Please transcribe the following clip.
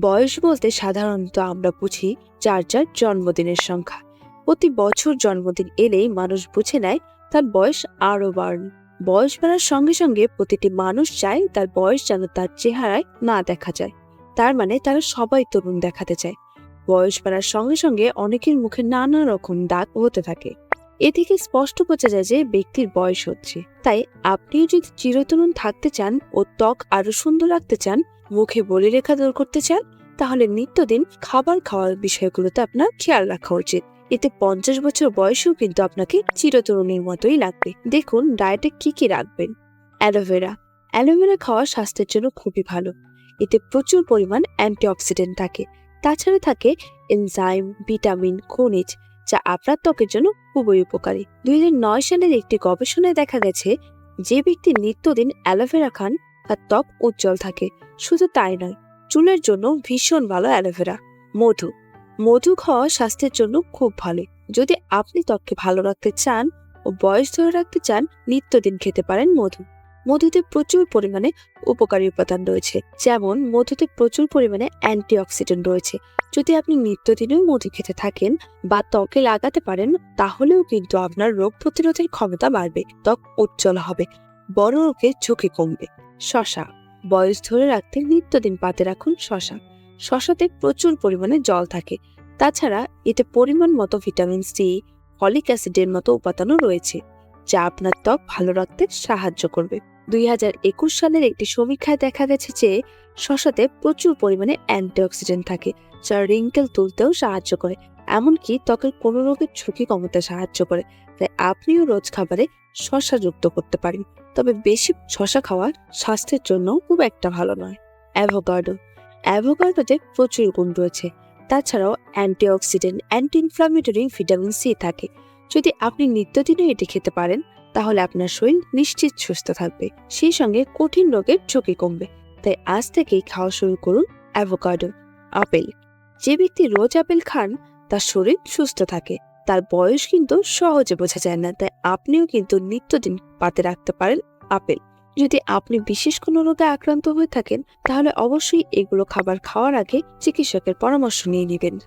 বয়স বলতে সাধারণত আমরা বুঝি যার যার জন্মদিনের সংখ্যা। প্রতি বছর জন্মদিন এলেই মানুষ বুঝে নেয় তার বয়স আরও বাড়বে বয়স বাড়ার সঙ্গে সঙ্গে প্রতিটি মানুষ চায় তার বয়স যেন তার চেহারায় না দেখা যায়। তার মানে তারা সবাই তরুণ দেখাতে চায়। বয়স বাড়ার সঙ্গে সঙ্গে অনেকের মুখে নানা রকম দাগ হতে থাকে। এ থেকে স্পষ্ট বোঝা যায় যে ব্যক্তির বয়স হচ্ছে। তাই আপনিও যদি চিরতরুণ থাকতে চান ও ত্বক আরও সুন্দর রাখতে চান মুখে বলি রেখা দূর করতে চান, তাহলে নিত্যদিন খাবার খাওয়ার বিষয়গুলোতে আপনার খেয়াল রাখা উচিত। এতে পঞ্চাশ বছর বয়সেও কিন্তু আপনাকে চিরতরুণীর মতোই লাগবে। দেখুন ডায়েটে কি কি রাখবেন। অ্যালোভেরা। অ্যালোভেরা খাওয়া স্বাস্থ্যের জন্য খুবই ভালো। এতে প্রচুর পরিমাণ অ্যান্টিঅক্সিডেন্ট থাকে। তাছাড়া থাকে এনজাইম, ভিটামিন, খনিজ, যা আপনার ত্বকের জন্য খুবই উপকারী। দুই হাজার নয় সালের একটি গবেষণায় দেখা গেছে, যে ব্যক্তি নিত্যদিন অ্যালোভেরা খান তার ত্বক উজ্জ্বল থাকে। শুধু তাই নয়, চুলের জন্য ভীষণ ভালো অ্যালোভেরা মধু। মধু খাওয়া স্বাস্থ্যের জন্য খুব ভালো। যদি আপনি ত্বককে ভালো রাখতে চান ও বয়স ধরে রাখতে চান, নিত্যদিন খেতে পারেন মধু। মধুতে প্রচুর পরিমাণে উপকারী উপাদান রয়েছে। যেমন, মধুতে প্রচুর পরিমাণে অ্যান্টিঅক্সিডেন্ট রয়েছে। যদি আপনি নিত্যদিনও মধু খেতে থাকেন বা ত্বকে লাগাতে পারেন, তাহলেও কিন্তু আপনার রোগ প্রতিরোধের ক্ষমতা বাড়বে, ত্বক উজ্জ্বল হবে, বড় রোগের ঝুঁকি কমবে। শশা। বয়স ধরে রাখতে নিত্যদিন পাতে রাখুন শশা। শশাতে প্রচুর পরিমাণে জল থাকে। তাছাড়া এতে পরিমাণ মতো ভিটামিন সি, ফলিক অ্যাসিডের মতো উপাদানও রয়েছে, যা আপনার ত্বক ভালো রাখতে সাহায্য করবে। দুই হাজার একুশ সালের একটি সমীক্ষায় দেখা গেছে যে, শশাতে প্রচুর পরিমাণে অ্যান্টিঅক্সিডেন্ট থাকে, যা রিঙ্কেল তুলতেও সাহায্য করে। এমনকি ত্বকের কোনো রোগের ঝুঁকি কমাতে সাহায্য করে। তাই আপনিও রোজ খাবারে শশা যুক্ত করতে পারেন। তবে বেশি শশা খাওয়া স্বাস্থ্যের জন্য খুব একটা ভালো নয়। অ্যাভোকাডো অ্যাভোকাডোতে প্রচুর গুণ রয়েছে। তাছাড়াও antioxidant anti inflammatory vitamin C থাকে। যদি আপনি নিত্যদিনও এটি খেতে পারেন, তাহলে আপনার শরীর নিশ্চিত সুস্থ থাকবে। সেই সঙ্গে কঠিন রোগের ঝুঁকি কমবে। তাই আজ থেকেই খাওয়া শুরু করুন অ্যাভোকাডো আপেল। যে ব্যক্তি রোজ আপেল খান তার শরীর সুস্থ থাকে। তার বয়স কিন্তু সহজে বোঝা যায় না, তাই আপনিও কিন্তু নিত্যদিন পাতে রাখতে পারেন আপেল। যদি আপনি বিশেষ কোনো রোগে আক্রান্ত হয়ে থাকেন, তাহলে অবশ্যই এগুলো খাবার খাওয়ার আগে চিকিৎসকের পরামর্শ নিয়ে নেবেন।